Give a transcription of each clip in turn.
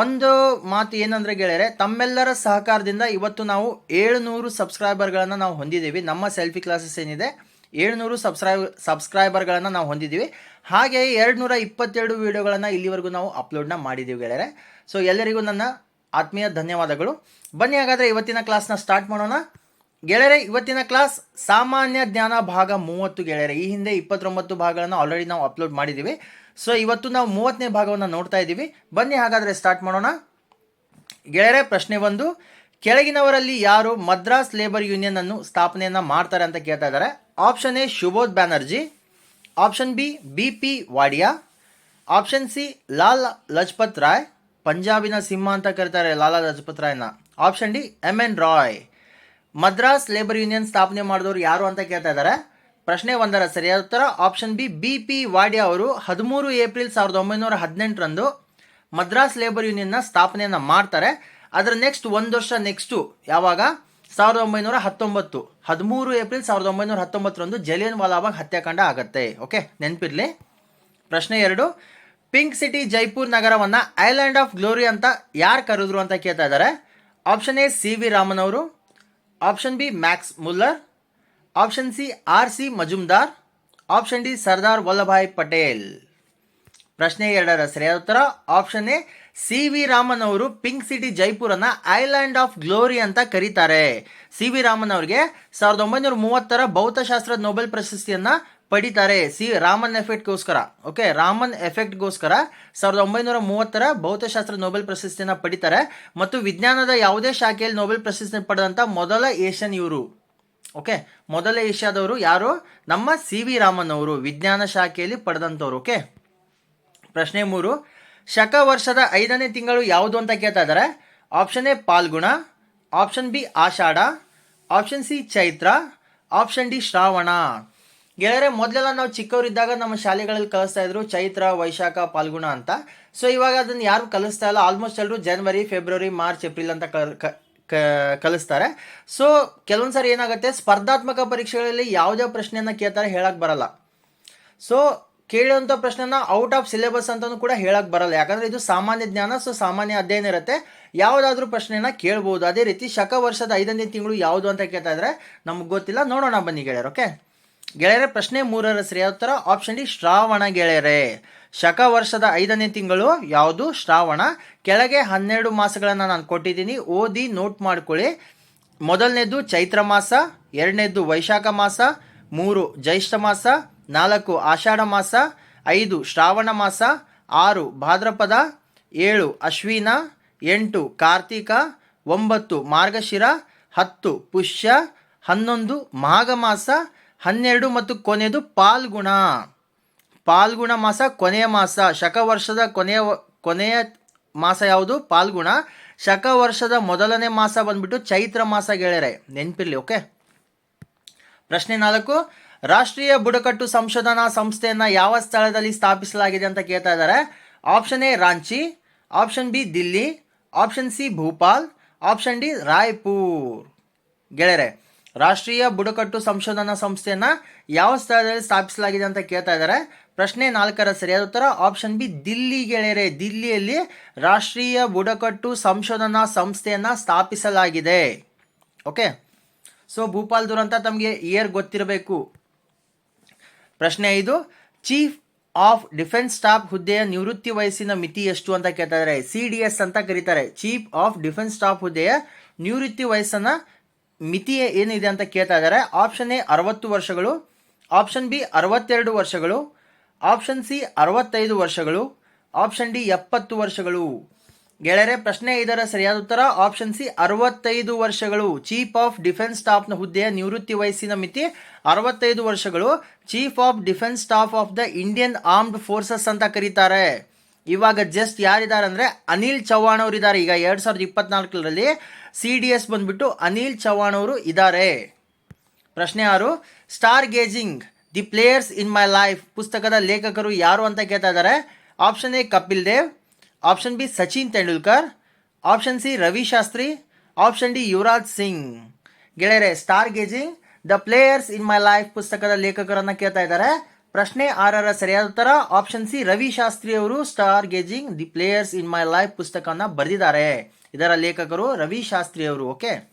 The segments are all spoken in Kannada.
ಒಂದು ಮಾತು ಏನಂದ್ರೆ ಗೆಳೆಯರೆ, ತಮ್ಮೆಲ್ಲರ ಸಹಕಾರದಿಂದ ಇವತ್ತು ನಾವು ಏಳುನೂರು ಸಬ್ಸ್ಕ್ರೈಬರ್ಗಳನ್ನು ನಾವು ಹೊಂದಿದ್ದೀವಿ. ನಮ್ಮ ಸೆಲ್ಫಿ ಕ್ಲಾಸಸ್ ಏನಿದೆ, ಏಳುನೂರು ಸಬ್ಸ್ಕ್ರೈಬ್ ಸಬ್ಸ್ಕ್ರೈಬರ್ಗಳನ್ನು ನಾವು ಹೊಂದಿದ್ದೀವಿ. ಹಾಗೆ ಎರಡು ನೂರ ಇಪ್ಪತ್ತೆರಡು ವೀಡಿಯೋಗಳನ್ನು ಇಲ್ಲಿವರೆಗೂ ನಾವು ಅಪ್ಲೋಡ್ನ ಮಾಡಿದ್ದೀವಿ ಗೆಳೆಯರೆ. ಸೊ ಎಲ್ಲರಿಗೂ ನನ್ನ ಆತ್ಮೀಯ ಧನ್ಯವಾದಗಳು. ಬನ್ನಿ ಹಾಗಾದರೆ ಇವತ್ತಿನ ಕ್ಲಾಸ್ನ ಸ್ಟಾರ್ಟ್ ಮಾಡೋಣ. ಗೆಳೆಯರೆ, ಇವತ್ತಿನ ಕ್ಲಾಸ್ ಸಾಮಾನ್ಯ ಜ್ಞಾನ ಭಾಗ ಮೂವತ್ತು ಗೆಳೆಯರೆ. ಈ ಹಿಂದೆ ಇಪ್ಪತ್ತೊಂಬತ್ತು ಭಾಗಗಳನ್ನು ಆಲ್ರೆಡಿ ನಾವು ಅಪ್ಲೋಡ್ ಮಾಡಿದ್ದೀವಿ. ಸೊ ಇವತ್ತು ನಾವು ಮೂವತ್ತನೇ ಭಾಗವನ್ನು ನೋಡ್ತಾ ಇದ್ದೀವಿ. ಬನ್ನಿ ಹಾಗಾದರೆ ಸ್ಟಾರ್ಟ್ ಮಾಡೋಣ. ಗೆಳೆಯರೆ, ಪ್ರಶ್ನೆ ಒಂದು. ಕೆಳಗಿನವರಲ್ಲಿ ಯಾರು ಮದ್ರಾಸ್ ಲೇಬರ್ ಯೂನಿಯನ್ ಅನ್ನು ಸ್ಥಾಪನೆಯನ್ನು ಮಾಡ್ತಾರೆ ಅಂತ ಕೇಳ್ತಾ ಇದ್ದಾರೆ. Option A Subodh Banerjee. Option B B P Wadia. Option C Lal Lajpat Rai. ಪಂಜಾಬಿನ ಸಿಂಹ ಅಂತ ಕರೀತಾರೆ Lala Lajpat ರಾಯ್ನ. Option D M N Roy Madras labour union ಸ್ಥಾಪನೆ ಮಾಡಿದವರು ಯಾರು ಅಂತ ಕೇಳ್ತಾ ಇದ್ದಾರೆ. ಪ್ರಶ್ನೆ ಒಂದರ ಸರಿಯಾದ ಉತ್ತರ option B B P Wadia ಅವರು ಹದಿಮೂರು ಏಪ್ರಿಲ್ ಸಾವಿರದ ಒಂಬೈನೂರ ಹದಿನೆಂಟರಂದು ಮದ್ರಾಸ್ ಲೇಬರ್ ಯೂನಿಯನ್ನ ಸ್ಥಾಪನೆಯನ್ನು ಮಾಡ್ತಾರೆ. ಅದರ ನೆಕ್ಸ್ಟ್ ಒಂದು ವರ್ಷ ನೆಕ್ಸ್ಟು ಯಾವಾಗ? ಸಾವಿರದ ಒಂಬೈನೂರ ಹತ್ತೊಂಬತ್ತು. ಹದಿಮೂರು ಏಪ್ರಿಲ್ ಸಾವಿರದ ಒಂಬೈನೂರ ಹತ್ತೊಂಬತ್ತರಂದು ಜಲಿಯನ್ ವಾಲಾಬಾಗ್ ಹತ್ಯಾಕಾಂಡ ಆಗತ್ತೆ. ಓಕೆ ನೆನಪಿರ್ಲಿ. ಪ್ರಶ್ನೆ ಎರಡು, ಪಿಂಕ್ ಸಿಟಿ ಜೈಪುರ್ ನಗರವನ್ನು ಐಲ್ಯಾಂಡ್ ಆಫ್ ಗ್ಲೋರಿ ಅಂತ ಯಾರು ಕರೆದ್ರು ಅಂತ ಕೇಳ್ತಾ ಇದ್ದಾರೆ option A C V Raman ಅವರು. Option B Max Muller option C, R C Majumdar, option D, Sardar Vallabhbhai Patel. ಪ್ರಶ್ನೆ ಎರಡರ ಸರಿಯಾದ ಉತ್ತರ, option A, C V Raman ಅವರು ಪಿಂಕ್ ಸಿಟಿ ಜೈಪುರನ ಐಲ್ಯಾಂಡ್ ಆಫ್ ಗ್ಲೋರಿ ಅಂತ ಕರೀತಾರೆ. ಸಿ ವಿ ರಾಮನ್ ಅವರಿಗೆ ಸಾವಿರದ ಒಂಬೈನೂರ ಮೂವತ್ತರ ಭೌತಶಾಸ್ತ್ರದ ನೊಬೆಲ್ ಪ್ರಶಸ್ತಿಯನ್ನ ಪಡಿತಾರೆ. ಸಿ ರಾಮನ್ ಎಫೆಕ್ಟ್ಗೋಸ್ಕರ, ಓಕೆ, ರಾಮನ್ ಎಫೆಕ್ಟ್ಗೋಸ್ಕರ ಸಾವಿರದ ಒಂಬೈನೂರ ಮೂವತ್ತರ ಭೌತಶಾಸ್ತ್ರ ನೊಬೆಲ್ ಪ್ರಶಸ್ತಿಯನ್ನ ಪಡಿತಾರೆ. ಮತ್ತು ವಿಜ್ಞಾನದ ಯಾವುದೇ ಶಾಖೆಯಲ್ಲಿ ನೊಬೆಲ್ ಪ್ರಶಸ್ತಿ ಪಡೆದಂತ ಮೊದಲ ಏಷ್ಯನ್ ಇವರು. ಓಕೆ? ಮೊದಲ ಏಷ್ಯಾದವರು ಯಾರು? ನಮ್ಮ ಸಿ ವಿ ರಾಮನ್ ಅವರು ವಿಜ್ಞಾನ ಶಾಖೆಯಲ್ಲಿ ಪಡೆದಂಥವ್ರು, ಓಕೆ? ಪ್ರಶ್ನೆ ಮೂರು. ಶಕ ವರ್ಷದ ಐದನೇ ತಿಂಗಳು ಯಾವುದು ಅಂತ ಕೇಳ್ತಾ ಇದ್ದಾರೆ? Option A Phalguna, option B Ashadha, option C Chaitra, option D Shravana. ಗೆಳೆಯರೆ, ಮೊದಲೆಲ್ಲ ನಾವು ಚಿಕ್ಕವರಿದ್ದಾಗ ನಮ್ಮ ಶಾಲೆಗಳಲ್ಲಿ ಕಲಿಸ್ತಾ ಇದ್ರು ಚೈತ್ರ, ವೈಶಾಖ, ಪಾಲ್ಗುಣ ಅಂತ. ಸೊ ಇವಾಗ ಅದನ್ನು ಯಾರು ಕಲಿಸ್ತಾ ಇಲ್ಲ? ಆಲ್ಮೋಸ್ಟ್ ಎಲ್ಲರೂ ಜನವರಿ ಫೆಬ್ರವರಿ ಮಾರ್ಚ್ ಏಪ್ರಿಲ್ ಅಂತ ಕ- ಕಲಿಸ್ತಾರೆ. ಸೊ ಕೆಲವೊಂದು ಸಾರಿ ಏನಾಗುತ್ತೆ, ಸ್ಪರ್ಧಾತ್ಮಕ ಪರೀಕ್ಷೆಗಳಲ್ಲಿ ಯಾವುದೇ ಪ್ರಶ್ನೆಯನ್ನು ಕೇಳ್ತಾರೆ, ಹೇಳಕ್ ಬರಲ್ಲ. ಸೊ ಕೇಳುವಂಥ ಪ್ರಶ್ನೆನ ಔಟ್ ಆಫ್ ಸಿಲೆಬಸ್ ಅಂತಲೂ ಕೂಡ ಹೇಳಕ್ ಬರಲ್ಲ. ಯಾಕಂದ್ರೆ ಇದು ಸಾಮಾನ್ಯ ಜ್ಞಾನ ಸೊ ಸಾಮಾನ್ಯ ಅಧ್ಯಯನ ಇರುತ್ತೆ. ಯಾವುದಾದ್ರೂ ಪ್ರಶ್ನೆನ ಕೇಳ್ಬೋದು. ಅದೇ ರೀತಿ ಶಕ ವರ್ಷದ ಐದನೇ ತಿಂಗಳು ಯಾವುದು ಅಂತ ಕೇಳ್ತಾ ಇದ್ರೆ ನಮ್ಗೆ ಗೊತ್ತಿಲ್ಲ. ನೋಡೋಣ ಬನ್ನಿ ಗೆಳೆಯರು ಓಕೆ ಗೆಳೆಯರೆ, ಪ್ರಶ್ನೆ ಮೂರರ ಸರಿಯಾದ ಉತ್ತರ ಆಪ್ಷನ್ ಡಿ ಶ್ರಾವಣ ಗೆಳೆಯರೆ. ಶಕ ವರ್ಷದ ಐದನೇ ತಿಂಗಳು, ಯಾವುದು? ಶ್ರಾವಣ. ಕೆಳಗೆ ಹನ್ನೆರಡು ಮಾಸಗಳನ್ನು ನಾನು ಕೊಟ್ಟಿದ್ದೀನಿ. ಓದಿ, ನೋಟ್ ಮಾಡ್ಕೊಳ್ಳಿ. ಮೊದಲನೇದು ಚೈತ್ರ ಮಾಸ, ಎರಡನೇದು ವೈಶಾಖ ಮಾಸ, ಮೂರು ಜ್ಯೈಷ್ಠ ಮಾಸ, ನಾಲ್ಕು ಆಷಾಢ ಮಾಸ, ಐದು ಶ್ರಾವಣ ಮಾಸ, ಆರು ಭಾದ್ರಪದ, ಏಳು ಅಶ್ವಿನ, ಎಂಟು ಕಾರ್ತಿಕ, ಒಂಬತ್ತು ಮಾರ್ಗಶಿರ, ಹತ್ತು ಪುಷ್ಯ, ಹನ್ನೊಂದು ಮಾಘ ಮಾಸ, ಹನ್ನೆರಡು ಮತ್ತು ಕೊನೆಯದು ಪಾಲ್ಗುಣ. ಪಾಲ್ಗುಣ ಮಾಸ, ಕೊನೆಯ ಮಾಸ ಶಕ ವರ್ಷದ ಕೊನೆಯ ಕೊನೆಯ ಮಾಸ ಯಾವುದು? ಪಾಲ್ಗುಣ. ಶಕ ವರ್ಷದ ಮೊದಲನೇ ಮಾಸ ಬಂದ್ಬಿಟ್ಟು ಚೈತ್ರ ಮಾಸ ಗೆಳೆಯರೆ, ನೆನಪಿರ್ಲಿ, ಓಕೆ? ಪ್ರಶ್ನೆ ನಾಲ್ಕು, ರಾಷ್ಟ್ರೀಯ ಬುಡಕಟ್ಟು ಸಂಶೋಧನಾ ಸಂಸ್ಥೆಯನ್ನ ಯಾವ ಸ್ಥಳದಲ್ಲಿ ಸ್ಥಾಪಿಸಲಾಗಿದೆ ಅಂತ ಕೇಳ್ತಾ ಇದ್ದಾರೆ. Option A, Ranchi, option B, Delhi, option C, Bhopal, option D, Raipur. ಗೆಳೆಯರೆ, ರಾಷ್ಟ್ರೀಯ ಬುಡಕಟ್ಟು ಸಂಶೋಧನಾ ಸಂಸ್ಥೆಯನ್ನ ಯಾವ ಸ್ಥಳದಲ್ಲಿ ಸ್ಥಾಪಿಸಲಾಗಿದೆ ಅಂತ ಕೇಳ್ತಾ ಇದ್ದಾರೆ. ಪ್ರಶ್ನೆ ನಾಲ್ಕರ ಸರಿಯಾದ ಉತ್ತರ ಆಪ್ಷನ್ ಬಿ ದಿಲ್ಲಿ ಗೆಳೆಯರೆ, ದಿಲ್ಲಿಯಲ್ಲಿ ರಾಷ್ಟ್ರೀಯ ಬುಡಕಟ್ಟು ಸಂಶೋಧನಾ ಸಂಸ್ಥೆಯನ್ನ ಸ್ಥಾಪಿಸಲಾಗಿದೆ. ಓಕೆ ಸೊ ಭೂಪಾಲ್ ದುರಂತ ತಮಗೆ ಇಯರ್ ಗೊತ್ತಿರಬೇಕು. ಪ್ರಶ್ನೆ ಐದು ಚೀಫ್ ಆಫ್ ಡಿಫೆನ್ಸ್ ಸ್ಟಾಫ್ ಹುದ್ದೆಯ ನಿವೃತ್ತಿ ವಯಸ್ಸಿನ ಮಿತಿ ಎಷ್ಟು ಅಂತ ಕೇಳ್ತಾ ಇದ್ದಾರೆ ಸಿ ಡಿ ಎಸ್ ಅಂತ ಕರೀತಾರೆ. ಚೀಫ್ ಆಫ್ ಡಿಫೆನ್ಸ್ ಸ್ಟಾಫ್ ಹುದ್ದೆಯ ನಿವೃತ್ತಿ ವಯಸ್ಸನ್ನ ಮಿತಿ ಏನಿದೆ ಅಂತ ಕೇಳ್ತಾ ಇದ್ದಾರೆ. ಆಪ್ಷನ್ ಎ ಅರವತ್ತು ವರ್ಷಗಳು. ಆಪ್ಷನ್ ಬಿ ಅರವತ್ತೆರಡು ವರ್ಷಗಳು. ಆಪ್ಷನ್ ಸಿ ಅರವತ್ತೈದು ವರ್ಷಗಳು, ಆಪ್ಷನ್ ಡಿ ಎಪ್ಪತ್ತು ವರ್ಷಗಳು. ಗೆಳೆಯರೆ, ಪ್ರಶ್ನೆ ಇದರ ಸರಿಯಾದ ಉತ್ತರ, ಆಪ್ಷನ್ ಸಿ ಅರವತ್ತೈದು ವರ್ಷಗಳು. ಚೀಫ್ ಆಫ್ ಡಿಫೆನ್ಸ್ ಸ್ಟಾಫ್ನ ಹುದ್ದೆಯ ನಿವೃತ್ತಿ ವಯಸ್ಸಿನ ಮಿತಿ ಅರವತ್ತೈದು ವರ್ಷಗಳು. Chief of defence staff of the Indian armed forces ಅಂತ ಕರೀತಾರೆ. ಇವಾಗ ಜಸ್ಟ್ ಯಾರಿದ್ದಾರೆ ಅಂದರೆ ಅನಿಲ್ ಚೌಹಾಣ್ ಅವರು ಇದ್ದಾರೆ. ಈಗ ಎರಡು ಸಾವಿರದ ಇಪ್ಪತ್ನಾಲ್ಕರಲ್ಲಿ ಸಿ ಡಿ ಎಸ್ ಬಂದ್ಬಿಟ್ಟು ಅನಿಲ್ ಚೌಹಾಣ್ ಅವರು ಇದ್ದಾರೆ. ಪ್ರಶ್ನೆ ಆರು, star gazing the players in my life. ಪುಸ್ತಕದ ಲೇಖಕರು ಯಾರು ಅಂತ ಕೇಳ್ತಾ ಇದ್ದಾರೆ? Option A, Kapil Dev. Option B, Sachin Tendulkar. Option C, Ravi Shastri. Option D, Yuvraj Singh. ಗೆಳೆಯರೆ, star gazing. The players in my life ಪುಸ್ತಕದ ಲೇಖಕರನ್ನ ಕೇಳ್ತಾ ಇದ್ದಾರೆ. ಪ್ರಶ್ನೆ ಆರರ ಸರಿಯಾದ ಉತ್ತರ, ಆಪ್ಷನ್ ಸಿ, ರವಿ ಶಾಸ್ತ್ರಿ ಅವರು star gazing the players in my life ಪುಸ್ತಕವನ್ನು ಬರೆದಿದ್ದಾರೆ. ಇದರ ಲೇಖಕರು ರವಿ ಶಾಸ್ತ್ರಿ ಅವರು, ಓಕೆ?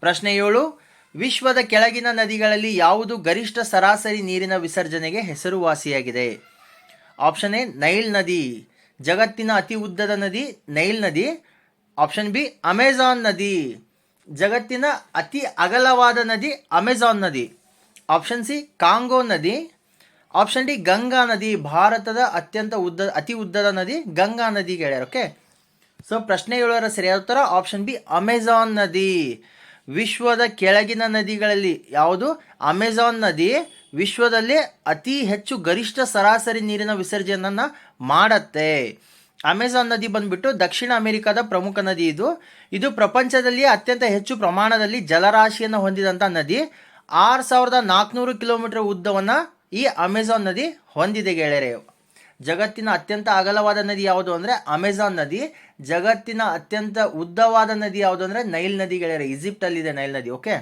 ಪ್ರಶ್ನೆ ಏಳು ವಿಶ್ವದ ಕೆಳಗಿನ ನದಿಗಳಲ್ಲಿ ಯಾವುದು ಗರಿಷ್ಠ ಸರಾಸರಿ ನೀರಿನ ವಿಸರ್ಜನೆಗೆ ಹೆಸರುವಾಸಿಯಾಗಿದೆ? ಆಪ್ಷನ್ ಎ, ನೈಲ್ ನದಿ. ಜಗತ್ತಿನ ಅತಿ ಉದ್ದದ ನದಿ, ನೈಲ್ ನದಿ. ಆಪ್ಷನ್ ಬಿ, ಅಮೆಜಾನ್ ನದಿ. ಜಗತ್ತಿನ ಅತಿ ಅಗಲವಾದ ನದಿ, ಅಮೆಜಾನ್ ನದಿ. ಆಪ್ಷನ್ ಸಿ, ಕಾಂಗೋ ನದಿ. ಆಪ್ಷನ್ ಡಿ, ಗಂಗಾ ನದಿ. ಭಾರತದ ಅತ್ಯಂತ ಉದ್ದ, ಅತಿ ಉದ್ದದ ನದಿ, ಗಂಗಾ ನದಿ, ಗೆಳೆಯರು, ಓಕೆ? ಸೊ, ಪ್ರಶ್ನೆ ಏಳರ ಸರಿಯಾದ ಉತ್ತರ, ಆಪ್ಷನ್ ಬಿ, ಅಮೆಜಾನ್ ನದಿ. ವಿಶ್ವದ ಕೆಳಗಿನ ನದಿಗಳಲ್ಲಿ, ಯಾವುದು? ಅಮೆಜಾನ್ ನದಿ. ವಿಶ್ವದಲ್ಲಿ ಅತಿ ಹೆಚ್ಚು ಗರಿಷ್ಠ ಸರಾಸರಿ ನೀರಿನ ವಿಸರ್ಜನೆಯನ್ನು ಮಾಡತ್ತೆ. ಅಮೆಜಾನ್ ನದಿ ಬಂದ್ಬಿಟ್ಟು ದಕ್ಷಿಣ ಅಮೆರಿಕದ ಪ್ರಮುಖ ನದಿ ಇದು. ಇದು ಪ್ರಪಂಚದಲ್ಲಿ ಅತ್ಯಂತ ಹೆಚ್ಚು ಪ್ರಮಾಣದಲ್ಲಿ ಜಲರಾಶಿಯನ್ನು ಹೊಂದಿದಂಥ ನದಿ. ಆರು ಸಾವಿರದ ನಾಲ್ಕುನೂರು ಕಿಲೋಮೀಟರ್ ಉದ್ದವನ್ನು ಈ ಅಮೆಜಾನ್ ನದಿ ಹೊಂದಿದೆ ಗೆಳೆಯರೇ. ಜಗತ್ತಿನ ಅತ್ಯಂತ ಅಗಲವಾದ ನದಿ ಯಾವುದು ಅಂದರೆ ಅಮೆಜಾನ್ ನದಿ. ಜಗತ್ತಿನ ಅತ್ಯಂತ ಉದ್ದವಾದ ನದಿ ಯಾವುದು ಅಂದರೆ ನೈಲ್ ನದಿ ಗೆಳೆಯರೆ, ಈಜಿಪ್ಟಲ್ಲಿದೆ ನೈಲ್ ನದಿ, ಓಕೆ?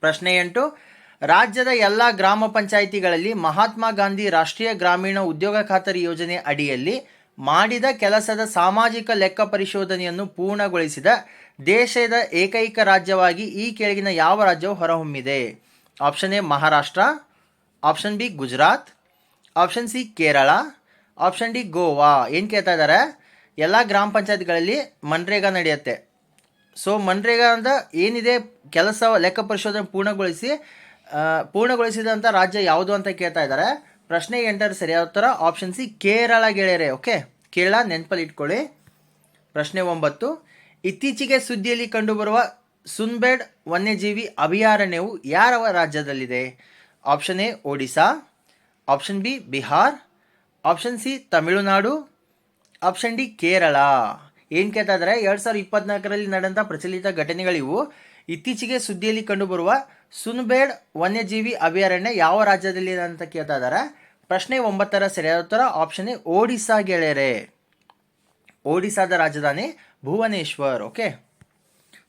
ಪ್ರಶ್ನೆ ಎಂಟು, ರಾಜ್ಯದ ಎಲ್ಲ ಗ್ರಾಮ ಪಂಚಾಯಿತಿಗಳಲ್ಲಿ ಮಹಾತ್ಮ ಗಾಂಧಿ ರಾಷ್ಟ್ರೀಯ ಗ್ರಾಮೀಣ ಉದ್ಯೋಗ ಖಾತರಿ ಯೋಜನೆ ಅಡಿಯಲ್ಲಿ ಮಾಡಿದ ಕೆಲಸದ ಸಾಮಾಜಿಕ ಲೆಕ್ಕ ಪರಿಶೋಧನೆಯನ್ನು ಪೂರ್ಣಗೊಳಿಸಿದ ದೇಶದ ಏಕೈಕ ರಾಜ್ಯವಾಗಿ ಈ ಕೆಳಗಿನ ಯಾವ ರಾಜ್ಯವು ಹೊರಹೊಮ್ಮಿದೆ? Option A, Maharashtra. Option B, Gujarat. Option C, Kerala. Option D, Goa. ಏನು ಕೇಳ್ತಾ ಇದ್ದಾರೆ ಎಲ್ಲ ಗ್ರಾಮ ಪಂಚಾಯತ್ಗಳಲ್ಲಿ ಮನ್ರೇಗಾ ನಡೆಯುತ್ತೆ. ಸೊ ಮನ್ರೇಗಾ ಅಂತ ಏನಿದೆ ಕೆಲಸ ಲೆಕ್ಕ ಪರಿಶೋಧನೆ ಪೂರ್ಣಗೊಳಿಸಿ ಪೂರ್ಣಗೊಳಿಸಿದಂಥ ರಾಜ್ಯ ಯಾವುದು ಅಂತ ಕೇಳ್ತಾ ಇದ್ದಾರೆ. ಪ್ರಶ್ನೆ ಎಂಟರ್ ಸರಿಯಾದ ಉತ್ತರ ಆಪ್ಷನ್ ಸಿ ಕೇರಳ ಗೆಳೆಯರೆ ಓಕೆ ಕೇರಳ ನೆನಪಲ್ಲಿ ಇಟ್ಕೊಳ್ಳಿ. ಪ್ರಶ್ನೆ ಒಂಬತ್ತು, ಇತ್ತೀಚೆಗೆ ಸುದ್ದಿಯಲ್ಲಿ ಕಂಡುಬರುವ ಸುನ್ಬೇಡ್ ವನ್ಯಜೀವಿ ಅಭಯಾರಣ್ಯವು ಯಾವ ರಾಜ್ಯದಲ್ಲಿದೆ? Option A Odisha option B Bihar option C Tamil Nadu option D Kerala. ಏನು ಕೇಳ್ತಾ ಇದ್ದಾರೆ ಎರಡು ಸಾವಿರದ ಇಪ್ಪತ್ನಾಲ್ಕರಲ್ಲಿ ನಡೆದಂಥ ಪ್ರಚಲಿತ ಘಟನೆಗಳಿವು ಇತ್ತೀಚೆಗೆ ಸುದ್ದಿಯಲ್ಲಿ ಕಂಡುಬರುವ ಸುನ್ಬೇಡ್ ವನ್ಯಜೀವಿ ಅಭಯಾರಣ್ಯ ಯಾವ ರಾಜ್ಯದಲ್ಲಿ ಅಂತ ಕೇಳ್ತಾ ಪ್ರಶ್ನೆ ಒಂಬತ್ತರ ಸರಿಯಾದ ಉತ್ತರ ಆಪ್ಷನ್ ಎ ಒಡಿಶಾ ಗೆಳೆಯರೆ. ಒಡಿಸ್ಸಾದ ರಾಜಧಾನಿ ಭುವನೇಶ್ವರ್, ಓಕೆ?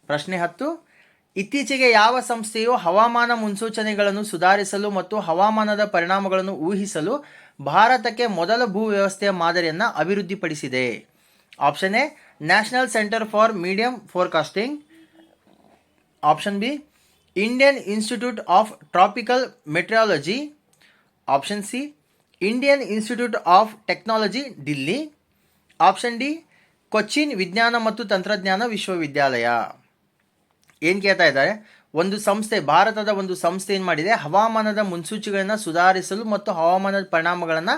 ಪ್ರಶ್ನೆ ಹತ್ತು, ಇತ್ತೀಚೆಗೆ ಯಾವ ಸಂಸ್ಥೆಯು ಹವಾಮಾನ ಮುನ್ಸೂಚನೆಗಳನ್ನು ಸುಧಾರಿಸಲು ಮತ್ತು ಹವಾಮಾನದ ಪರಿಣಾಮಗಳನ್ನು ಊಹಿಸಲು ಭಾರತಕ್ಕೆ ಮೊದಲ ಭೂ ವ್ಯವಸ್ಥೆಯ ಮಾದರಿಯನ್ನು ಅಭಿವೃದ್ಧಿಪಡಿಸಿದೆ. Option A, national centre for medium forecasting. Option B, Indian institute of tropical meteorology. Option C, Indian institute of technology Delhi option D, Cochin ವಿಜ್ಞಾನ ಮತ್ತು ತಂತ್ರಜ್ಞಾನ ವಿಶ್ವವಿದ್ಯಾಲಯ. ಏನು ಕೇಳ್ತಾ ಇದ್ದಾರೆ? ಒಂದು ಸಂಸ್ಥೆ, ಭಾರತದ ಒಂದು ಸಂಸ್ಥೆ ಏನು ಮಾಡಿದೆ? ಹವಾಮಾನದ ಮುನ್ಸೂಚಿಗಳನ್ನು ಸುಧಾರಿಸಲು ಮತ್ತು ಹವಾಮಾನದ ಪರಿಣಾಮಗಳನ್ನು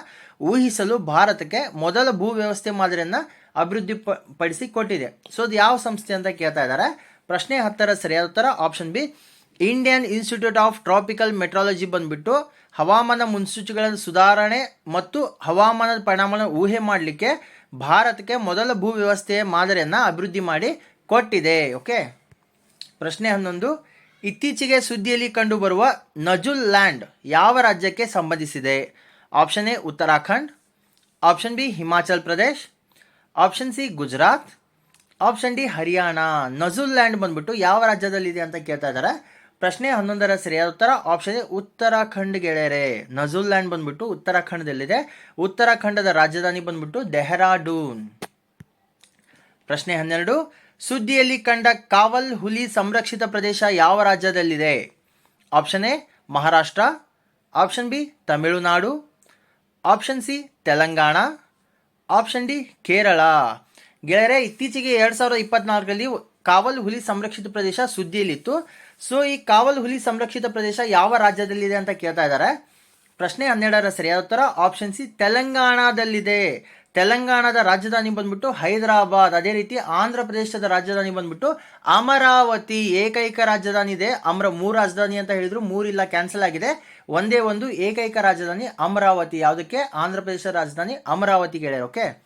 ಊಹಿಸಲು ಭಾರತಕ್ಕೆ ಮೊದಲ ಭೂ ವ್ಯವಸ್ಥೆ ಮಾದರಿಯನ್ನು ಅಭಿವೃದ್ಧಿ ಪಡಿಸಿ ಕೊಟ್ಟಿದೆ. ಸೊ ಅದು ಯಾವ ಸಂಸ್ಥೆ ಅಂತ ಕೇಳ್ತಾ ಇದ್ದಾರೆ? ಪ್ರಶ್ನೆ ಹತ್ತರ ಸರಿಯಾದ ಉತ್ತರ option B Indian institute of tropical meteorology ಬಂದ್ಬಿಟ್ಟು ಹವಾಮಾನ ಮುನ್ಸೂಚಿಗಳ ಸುಧಾರಣೆ ಮತ್ತು ಹವಾಮಾನದ ಪರಿಣಾಮಗಳನ್ನು ಊಹೆ ಮಾಡಲಿಕ್ಕೆ ಭಾರತಕ್ಕೆ ಮೊದಲ ಭೂ ವ್ಯವಸ್ಥೆಯ ಮಾದರಿಯನ್ನು ಅಭಿವೃದ್ಧಿ ಮಾಡಿ ಕೊಟ್ಟಿದೆ. ಓಕೆ ಪ್ರಶ್ನೆ ಹನ್ನೊಂದು. ಇತ್ತೀಚೆಗೆ ಸುದ್ದಿಯಲ್ಲಿ ಕಂಡುಬರುವ ನಜುಲ್ ಲ್ಯಾಂಡ್ ಯಾವ ರಾಜ್ಯಕ್ಕೆ ಸಂಬಂಧಿಸಿದೆ? Option A, Uttarakhand. Option B, Himachal Pradesh. Option C, Gujarat. Option D, Haryana. Nazul land ಬಂದ್ಬಿಟ್ಟು ಯಾವ ರಾಜ್ಯದಲ್ಲಿದೆ ಅಂತ ಕೇಳ್ತಾ ಇದ್ದಾರೆ? ಪ್ರಶ್ನೆ ಹನ್ನೊಂದರ ಸರಿಯಾದ ಉತ್ತರ, ಆಪ್ಷನ್ ಎ ಉತ್ತರಾಖಂಡ್ ಗೆಳೆಯರೆ ನಜುಲ್ ಲ್ಯಾಂಡ್ ಬಂದ್ಬಿಟ್ಟು ಉತ್ತರಾಖಂಡದಲ್ಲಿದೆ. ಉತ್ತರಾಖಂಡದ ರಾಜಧಾನಿ ಬಂದ್ಬಿಟ್ಟು ಡೆಹ್ರಾಡೂನ್. ಪ್ರಶ್ನೆ ಹನ್ನೆರಡು ಸುದ್ದಿಯಲ್ಲಿ ಕಂಡ ಕಾವಲ್ ಹುಲಿ ಸಂರಕ್ಷಿತ ಪ್ರದೇಶ ಯಾವ ರಾಜ್ಯದಲ್ಲಿದೆ? Option A, Maharashtra. Option B, Tamil Nadu. Option C, Telangana. Option D, Kerala. ಗೆಳೆಯರೆ, ಇತ್ತೀಚೆಗೆ ಎರಡು ಸಾವಿರದ ಇಪ್ಪತ್ನಾಲ್ಕರಲ್ಲಿ ಕಾವಲ್ ಹುಲಿ ಸಂರಕ್ಷಿತ ಪ್ರದೇಶ ಸುದ್ದಿಯಲ್ಲಿತ್ತು. ಸೊ, ಈ ಕಾವಲ್ ಹುಲಿ ಸಂರಕ್ಷಿತ ಪ್ರದೇಶ ಯಾವ ರಾಜ್ಯದಲ್ಲಿದೆ ಅಂತ ಕೇಳ್ತಾ ಇದ್ದಾರೆ? ಪ್ರಶ್ನೆ ಹನ್ನೆರಡರ ಸರಿಯಾದ ಉತ್ತರ ಆಪ್ಷನ್ ಸಿ, ತೆಲಂಗಾಣದಲ್ಲಿದೆ. ತೆಲಂಗಾಣದ ರಾಜಧಾನಿ ಬಂದ್ಬಿಟ್ಟು ಹೈದರಾಬಾದ್. ಅದೇ ರೀತಿ ಆಂಧ್ರ ಪ್ರದೇಶದ ರಾಜಧಾನಿ ಬಂದ್ಬಿಟ್ಟು ಅಮರಾವತಿ. ಏಕೈಕ ರಾಜಧಾನಿ ಇದೆ. ಅಮರ ಮೂರು ರಾಜಧಾನಿ ಅಂತ ಹೇಳಿದ್ರು. ಮೂರಿಲ್ಲ ಕ್ಯಾನ್ಸಲ್ ಆಗಿದೆ. ಒಂದೇ ಒಂದು ಏಕೈಕ ರಾಜಧಾನಿ ಅಮರಾವತಿ. ಯಾವುದಕ್ಕೆ? ಆಂಧ್ರ ಪ್ರದೇಶದ ರಾಜಧಾನಿ ಅಮರಾವತಿ ಗೆಳೆಯರು, ಓಕೆ?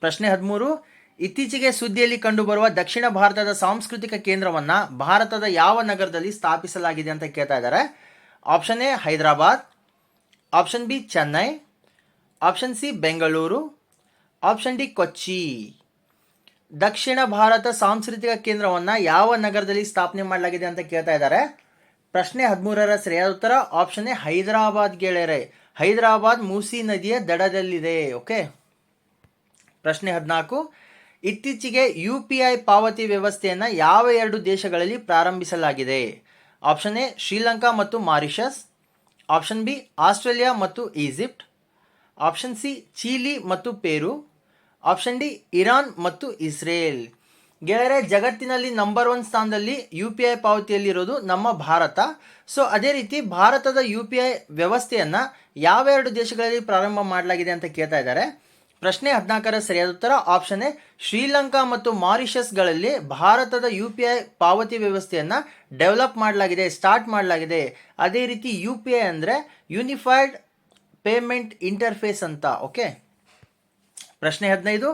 ಪ್ರಶ್ನೆ ಹದಿಮೂರು. ಇತ್ತೀಚೆಗೆ ಸುದ್ದಿಯಲ್ಲಿ ಕಂಡುಬರುವ ದಕ್ಷಿಣ ಭಾರತದ ಸಾಂಸ್ಕೃತಿಕ ಕೇಂದ್ರವನ್ನ ಭಾರತದ ಯಾವ ನಗರದಲ್ಲಿ ಸ್ಥಾಪಿಸಲಾಗಿದೆ ಅಂತ ಕೇಳ್ತಾ ಇದ್ದಾರೆ. Option A Hyderabad. Option B Chennai. Option C Bengaluru. Option D Kochi. ದಕ್ಷಿಣ ಭಾರತ ಸಾಂಸ್ಕೃತಿಕ ಕೇಂದ್ರವನ್ನು ಯಾವ ನಗರದಲ್ಲಿ ಸ್ಥಾಪನೆ ಮಾಡಲಾಗಿದೆ ಅಂತ ಕೇಳ್ತಾ ಇದ್ದಾರೆ. ಪ್ರಶ್ನೆ ಹದಿಮೂರರ ಸರಿಯಾದ ಉತ್ತರ, ಆಪ್ಷನ್ ಎ ಹೈದರಾಬಾದ್ ಗೆಳೆಯರೆ. ಹೈದರಾಬಾದ್ ಮೂಸಿ ನದಿಯ ದಡದಲ್ಲಿದೆ, ಓಕೆ? ಪ್ರಶ್ನೆ ಹದಿನಾಲ್ಕು, ಇತ್ತೀಚೆಗೆ ಯು ಪಿ ಐ ಪಾವತಿ ವ್ಯವಸ್ಥೆಯನ್ನು ಯಾವ ಎರಡು ದೇಶಗಳಲ್ಲಿ ಪ್ರಾರಂಭಿಸಲಾಗಿದೆ? ಆಪ್ಷನ್ ಎ ಶ್ರೀಲಂಕಾ ಮತ್ತು ಮಾರಿಷಸ್. ಆಪ್ಷನ್ ಬಿ ಆಸ್ಟ್ರೇಲಿಯಾ ಮತ್ತು ಈಜಿಪ್ಟ್. ಆಪ್ಷನ್ ಸಿ ಚೀಲಿ ಮತ್ತು ಪೇರು ಆಪ್ಷನ್ ಡಿ ಇರಾನ್ ಮತ್ತು ಇಸ್ರೇಲ್ ಗೆಳೆಯರೆ, ಜಗತ್ತಿನಲ್ಲಿ ನಂಬರ್ ಒನ್ ಸ್ಥಾನದಲ್ಲಿ ಯು ಪಿ ಐ ಪಾವತಿಯಲ್ಲಿರೋದು ನಮ್ಮ ಭಾರತ. ಸೊ ಅದೇ ರೀತಿ ಭಾರತದ ಯು ಪಿ ಐ ವ್ಯವಸ್ಥೆಯನ್ನು ಯಾವೆರಡು ದೇಶಗಳಲ್ಲಿ ಪ್ರಾರಂಭ ಮಾಡಲಾಗಿದೆ ಅಂತ ಕೇಳ್ತಾ ಇದ್ದಾರೆ. ಪ್ರಶ್ನೆ ಹದಿನಾಲ್ಕರ ಸರಿಯಾದ ಉತ್ತರ ಆಪ್ಷನ್ ಎ ಶ್ರೀಲಂಕಾ ಮತ್ತು ಮಾರಿಷಸ್ಗಳಲ್ಲಿ ಭಾರತದ ಯು ಪಿ ಐ ಪಾವತಿ ವ್ಯವಸ್ಥೆಯನ್ನು ಡೆವಲಪ್ ಮಾಡಲಾಗಿದೆ ಸ್ಟಾರ್ಟ್ ಮಾಡಲಾಗಿದೆ. ಅದೇ ರೀತಿ ಯು ಪಿ ಐ ಅಂದರೆ ಯೂನಿಫೈಡ್ ಪೇಮೆಂಟ್ ಇಂಟರ್ಫೇಸ್ ಅಂತ, ಓಕೆ? ಪ್ರಶ್ನೆ ಹದಿನೈದು.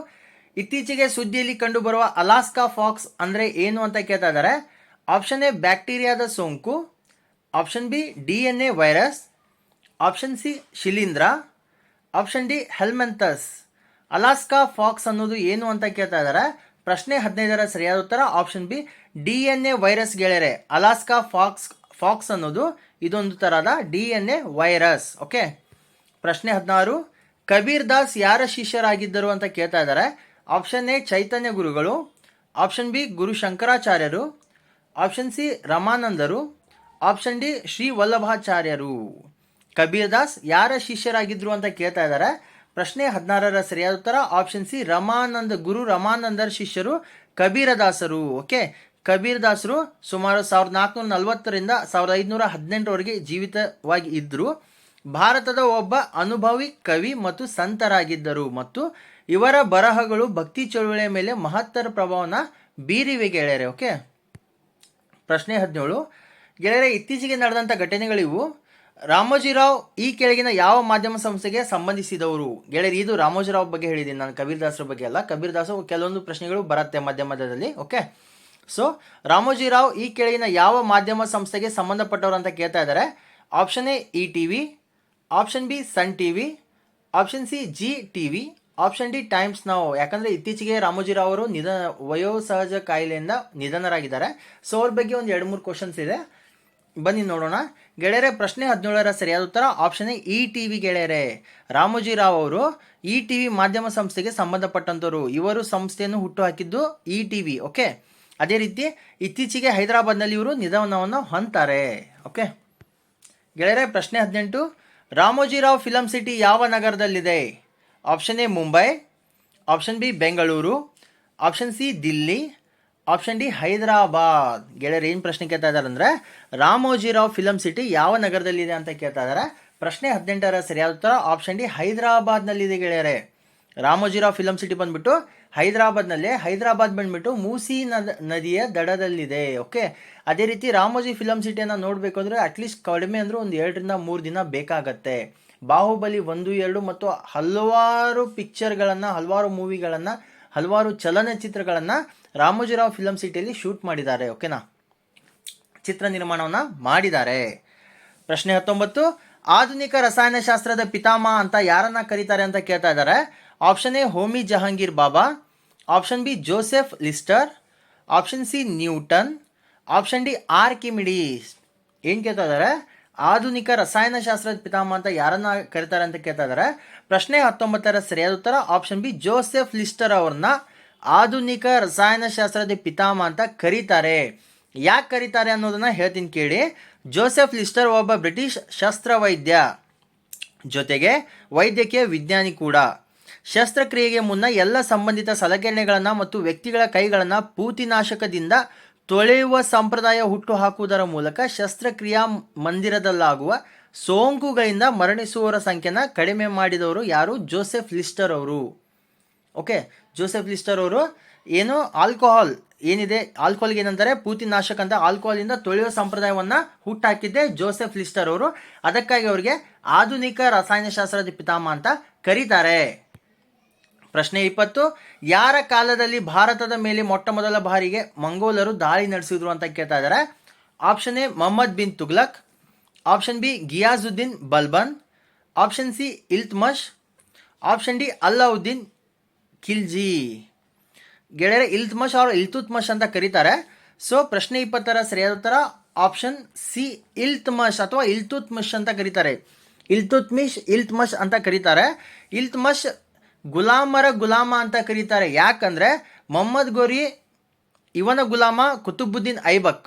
ಇತ್ತೀಚೆಗೆ ಸುದ್ದಿಯಲ್ಲಿ ಕಂಡುಬರುವ ಅಲಾಸ್ಕಾ ಫಾಕ್ಸ್ ಅಂದರೆ ಏನು ಅಂತ ಕೇಳ್ತಾ ಇದ್ದಾರೆ. ಆಪ್ಷನ್ ಎ, ಬ್ಯಾಕ್ಟೀರಿಯಾದ ಸೋಂಕು. Option B, D N A virus. Option C, ಶಿಲೀಂಧ್ರ. Option D, helminths. Alaska fox ಅನ್ನೋದು ಏನು ಅಂತ ಕೇಳ್ತಾ ಇದ್ದಾರೆ. ಪ್ರಶ್ನೆ ಹದಿನೈದರ ಸರಿಯಾದ ಉತ್ತರ, option B, D N A virus ಗೆಳೆಯರೆ. ಅಲಾಸ್ಕಾ ಫಾಕ್ಸ್ ಫಾಕ್ಸ್ ಅನ್ನೋದು ಇದೊಂದು ಥರದ D N A virus, okay? ಪ್ರಶ್ನೆ ಹದಿನಾರು, ಕಬೀರ್ ದಾಸ್ ಯಾರ ಶಿಷ್ಯರಾಗಿದ್ದರು ಅಂತ ಕೇಳ್ತಾ ಇದ್ದಾರೆ. ಆಪ್ಷನ್ ಎ, ಚೈತನ್ಯ ಗುರುಗಳು. ಆಪ್ಷನ್ ಬಿ, ಗುರು ಶಂಕರಾಚಾರ್ಯರು. ಆಪ್ಷನ್ ಸಿ, ರಮಾನಂದರು. ಆಪ್ಷನ್ ಡಿ, ಶ್ರೀ ವಲ್ಲಭಾಚಾರ್ಯರು. ಕಬೀರ್ ದಾಸ್ ಯಾರ ಶಿಷ್ಯರಾಗಿದ್ದರು ಅಂತ ಕೇಳ್ತಾ ಇದ್ದಾರೆ. ಪ್ರಶ್ನೆ ಹದಿನಾರರ ಸರಿಯಾದ ಉತ್ತರ, ಆಪ್ಷನ್ ಸಿ, ರಮಾನಂದ, ಗುರು ರಮಾನಂದರ ಶಿಷ್ಯರು ಕಬೀರದಾಸರು ಓಕೆ? ಕಬೀರ್ ದಾಸರು ಸುಮಾರು ಸಾವಿರದ ನಾಲ್ಕುನೂರ ನಲವತ್ತರಿಂದ ಸಾವಿರದ ಐದುನೂರ ಹದಿನೆಂಟರವರೆಗೆ ಜೀವಿತವಾಗಿ ಇದ್ದರು ಭಾರತದ ಒಬ್ಬ ಅನುಭವಿ ಕವಿ ಮತ್ತು ಸಂತರಾಗಿದ್ದರು ಮತ್ತು ಇವರ ಬರಹಗಳು ಭಕ್ತಿ ಚಳುವಳಿಯ ಮೇಲೆ ಮಹತ್ತರ ಪ್ರಭಾವನ ಬೀರಿವೆ ಗೆಳೆಯರೆ ಓಕೆ? ಪ್ರಶ್ನೆ ಹದಿನೇಳು. ಗೆಳೆಯರೆ, ಇತ್ತೀಚೆಗೆ ನಡೆದಂಥ ಘಟನೆಗಳಿವು ರಾಮೋಜಿರಾವ್ ಈ ಕೆಳಗಿನ ಯಾವ ಮಾಧ್ಯಮ ಸಂಸ್ಥೆಗೆ ಸಂಬಂಧಿಸಿದವರು? ಗೆಳೆಯರು, ಇದು ರಾಮೋಜಿರಾವ್ ಬಗ್ಗೆ ಹೇಳಿದ್ದೀನಿ. ನಾನು ಕಬೀರ್ ದಾಸರ ಬಗ್ಗೆ ಅಲ್ಲ. ಕಬೀರ್ ದಾಸ ಕೆಲವೊಂದು ಪ್ರಶ್ನೆಗಳು ಬರುತ್ತೆ ಮಾಧ್ಯಮದಲ್ಲಿ ಓಕೆ? ಸೊ ರಾಮೋಜಿರಾವ್ ಈ ಕೆಳಗಿನ ಯಾವ ಮಾಧ್ಯಮ ಸಂಸ್ಥೆಗೆ ಸಂಬಂಧಪಟ್ಟವರು ಅಂತ ಕೇಳ್ತಾ ಇದ್ದಾರೆ. Option A, E T V. Option B Sun T V option C G T V option D Times ನಾವು ಯಾಕಂದರೆ ಇತ್ತೀಚೆಗೆ ರಾಮೋಜಿರಾವ್ ಅವರು ನಿಧನ, ವಯೋಸಹಜ ಕಾಯಿಲೆಯಿಂದ ನಿಧನರಾಗಿದ್ದಾರೆ. ಸೊ ಅವ್ರ ಬಗ್ಗೆ ಒಂದು ಎರಡು ಮೂರು ಕ್ವಶನ್ಸ್ ಇದೆ. ಬನ್ನಿ ನೋಡೋಣ. ಗೆಳೆಯರೆ, ಪ್ರಶ್ನೆ ಹದಿನೇಳರ ಸರಿಯಾದ ಉತ್ತರ option A E T V ಗೆಳೆಯರೆ. ರಾಮೋಜಿರಾವ್ ಅವರು ಇ ಟಿ ವಿ ಮಾಧ್ಯಮ ಸಂಸ್ಥೆಗೆ ಸಂಬಂಧಪಟ್ಟಂಥವರು ಇವರು ಸಂಸ್ಥೆಯನ್ನು ಹುಟ್ಟುಹಾಕಿದ್ದು ಇ ಟಿ ವಿ ಓಕೆ ಅದೇ ರೀತಿ ಇತ್ತೀಚೆಗೆ ಹೈದರಾಬಾದ್ನಲ್ಲಿ ಇವರು ನಿಧನವನ್ನು ಹೊಂತಾರೆ ಓಕೆ ಗೆಳೆಯರೆ, ಪ್ರಶ್ನೆ ಹದಿನೆಂಟು. ರಾಮೋಜಿರಾವ್ ಫಿಲಂ ಸಿಟಿ ಯಾವ ನಗರದಲ್ಲಿದೆ? Option A Mumbai, option B Bengaluru, option C Delhi, option D Hyderabad. ಗೆಳೆಯರು ಏನು ಪ್ರಶ್ನೆ ಕೇಳ್ತಾ ಇದ್ದಾರೆ ಅಂದರೆ, ರಾಮೋಜಿರಾವ್ ಫಿಲಂ ಸಿಟಿ ಯಾವ ನಗರದಲ್ಲಿದೆ ಅಂತ ಕೇಳ್ತಾ ಇದ್ದಾರೆ. ಪ್ರಶ್ನೆ ಹದಿನೆಂಟರ ಸರಿಯಾದ ಉತ್ತರ ಆಪ್ಷನ್ ಡಿ ಹೈದರಾಬಾದ್ನಲ್ಲಿದೆ ಗೆಳೆಯರೇ. ರಾಮೋಜಿರಾವ್ ಫಿಲಂ ಸಿಟಿ ಬಂದ್ಬಿಟ್ಟು ಹೈದರಾಬಾದ್ನಲ್ಲಿ ಹೈದರಾಬಾದ್ ಬಂದ್ಬಿಟ್ಟು ಮೂಸಿ ನದ, ನದಿಯ ದಡದಲ್ಲಿದೆ, ಓಕೆ? ಅದೇ ರೀತಿ ರಾಮೋಜಿ ಫಿಲಮ್ ಸಿಟಿಯನ್ನು ನೋಡಬೇಕು ಅಂದರೆ ಅಟ್ಲೀಸ್ಟ್ ಕಡಿಮೆ ಅಂದರೆ ಒಂದು ಎರಡರಿಂದ ಮೂರು ದಿನ ಬೇಕಾಗತ್ತೆ. ಬಾಹುಬಲಿ ಒಂದು, ಎರಡು ಮತ್ತು ಹಲವಾರು ಪಿಕ್ಚರ್ಗಳನ್ನು ಹಲವಾರು ಮೂವಿಗಳನ್ನು ಹಲವಾರು ಚಲನಚಿತ್ರಗಳನ್ನು ರಾಮೋಜಿರಾವ್ ಫಿಲಮ್ ಸಿಟಿಯಲ್ಲಿ ಶೂಟ್ ಮಾಡಿದ್ದಾರೆ, ಓಕೆನಾ? ಚಿತ್ರ ನಿರ್ಮಾಣವನ್ನು ಮಾಡಿದ್ದಾರೆ. ಪ್ರಶ್ನೆ ಹತ್ತೊಂಬತ್ತು, ಆಧುನಿಕ ರಸಾಯನಶಾಸ್ತ್ರದ ಪಿತಾಮಹ ಅಂತ ಯಾರನ್ನ ಕರೀತಾರೆ ಅಂತ ಕೇಳ್ತಾ ಇದ್ದಾರೆ? Option A Homi Jahangir Bhabha option B Joseph Lister option C Newton option D Archimedes ಏನು ಕೇಳ್ತಾ ಆಧುನಿಕ ರಸಾಯನಶಾಸ್ತ್ರದ ಪಿತಾಮಹ ಅಂತ ಯಾರನ್ನ ಕರೀತಾರೆ ಅಂತ ಕೇಳ್ತಾ ಪ್ರಶ್ನೆ ಹತ್ತೊಂಬತ್ತರ ಸರಿಯಾದ ಉತ್ತರ ಆಪ್ಷನ್ ಬಿ ಜೋಸೆಫ್ ಲಿಸ್ಟರ್ ಅವ್ರನ್ನ ಆಧುನಿಕ ರಸಾಯನಶಾಸ್ತ್ರದ ಪಿತಾಮಹ ಅಂತ ಕರೀತಾರೆ. ಯಾಕೆ ಕರೀತಾರೆ ಅನ್ನೋದನ್ನ ಹೇಳ್ತೀನಿ ಕೇಳಿ. ಜೋಸೆಫ್ ಲಿಸ್ಟರ್ ಒಬ್ಬ ಬ್ರಿಟಿಷ್ ಶಸ್ತ್ರವೈದ್ಯ. ಜೊತೆಗೆ ವೈದ್ಯಕೀಯ ವಿಜ್ಞಾನಿ ಕೂಡ. ಶಸ್ತ್ರಕ್ರಿಯೆಗೆ ಮುನ್ನ ಎಲ್ಲ ಸಂಬಂಧಿತ ಸಲಕರಣೆಗಳನ್ನು ಮತ್ತು ವ್ಯಕ್ತಿಗಳ ಕೈಗಳನ್ನು ಪೂತಿನಾಶಕದಿಂದ ತೊಳೆಯುವ ಸಂಪ್ರದಾಯ ಹುಟ್ಟು ಹಾಕುವುದರ ಮೂಲಕ ಶಸ್ತ್ರಕ್ರಿಯಾ ಮಂದಿರದಲ್ಲಾಗುವ ಸೋಂಕುಗಳಿಂದ ಮರಣಿಸುವವರ ಸಂಖ್ಯೆನ ಕಡಿಮೆ ಮಾಡಿದವರು ಯಾರು? ಜೋಸೆಫ್ ಲಿಸ್ಟರ್ ಅವರು. ಓಕೆ, ಜೋಸೆಫ್ ಲಿಸ್ಟರ್ ಅವರು, ಏನು? ಆಲ್ಕೋಹಾಲ್ ಏನಿದೆ? ಆಲ್ಕೋಹಾಲ್ಗೆ ಏನಂತಾರೆ? ಪೂತಿನಾಶಕ ಅಂತ. ಆಲ್ಕೋಹಾಲಿಂದ ತೊಳೆಯುವ ಸಂಪ್ರದಾಯವನ್ನ ಹುಟ್ಟಾಕಿದ್ದೆ ಜೋಸೆಫ್ ಲಿಸ್ಟರ್ ಅವರು. ಅದಕ್ಕಾಗಿ ಅವರಿಗೆ ಆಧುನಿಕ ರಸಾಯನಶಾಸ್ತ್ರದ ಪಿತಾಮ ಅಂತ ಕರೀತಾರೆ. ಪ್ರಶ್ನೆ ಇಪ್ಪತ್ತು, ಯಾರ ಕಾಲದಲ್ಲಿ ಭಾರತದ ಮೇಲೆ ಮೊಟ್ಟ ಮೊದಲ ಬಾರಿಗೆ ಮಂಗೋಲರು ದಾಳಿ ನಡೆಸಿದ್ರು ಅಂತ ಕೇಳ್ತಾ ಇದ್ದಾರೆ? Option A, Mohammad bin Tughlaq. Option B Ghiyasuddin Balban. Option C, Iltutmish. Option D, Alauddin Khilji. ಗೆಳೆಯರೆ, ಇಲ್ತ್ಮಶ್ ಅವರು ಇಲ್ತುತ್ಮಶ್ ಅಂತ ಕರೀತಾರೆ. ಸೊ ಪ್ರಶ್ನೆ ಇಪ್ಪತ್ತರ ಸರಿಯಾದ ಉತ್ತರ, ಆಪ್ಷನ್ ಸಿ, ಇಲ್ತ್ಮಶ್ ಅಥವಾ ಇಲ್ತುತ್ಮಶ್ ಅಂತ ಕರೀತಾರೆ. ಇಲ್ತುತ್ಮಿಶ್, ಇಲ್ತ್ಮಶ್ ಅಂತ ಕರೀತಾರೆ. ಇಲ್ತ್ಮಶ್ ಗುಲಾಮರ ಗುಲಾಮ ಅಂತ ಕರೀತಾರೆ. ಯಾಕಂದರೆ ಮೊಹಮ್ಮದ್ ಗೋರಿ ಇವನ ಗುಲಾಮ ಕುತುಬುದ್ದೀನ್ ಐಬಕ್.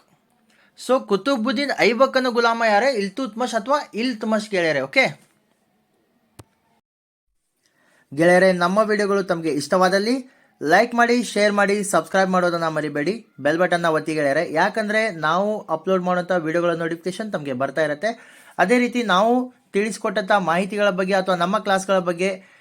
ಸೊ ಕುತುಬುದ್ದೀನ್ ಐಬಕ್ಕನ ಗುಲಾಮ ಯಾರೇ? ಇಲ್ತುತ್ಮಶ್ ಅಥವಾ ಇಲ್ತ್ಮಶ್ ಗೆಳೆಯರೆ, ಓಕೆ? ಗೆಳೆಯರೆ, ನಮ್ಮ ವಿಡಿಯೋಗಳು ತಮಗೆ ಇಷ್ಟವಾದಲ್ಲಿ ಲೈಕ್ ಮಾಡಿ, ಶೇರ್ ಮಾಡಿ, ಸಬ್ಸ್ಕ್ರೈಬ್ ಮಾಡೋದನ್ನು ಮರಿಬೇಡಿ. ಬೆಲ್ ಬಟನ್ನ ಒತ್ತಿ ಗೆಳೆಯರೆ. ಯಾಕಂದರೆ ನಾವು ಅಪ್ಲೋಡ್ ಮಾಡುವಂಥ ವಿಡಿಯೋಗಳ ನೋಟಿಫಿಕೇಶನ್ ತಮಗೆ ಬರ್ತಾ ಇರುತ್ತೆ. ಅದೇ ರೀತಿ ನಾವು ತಿಳಿಸ್ಕೊಟ್ಟಂಥ ಮಾಹಿತಿಗಳ ಬಗ್ಗೆ ಅಥವಾ ನಮ್ಮ ಕ್ಲಾಸ್ಗಳ ಬಗ್ಗೆ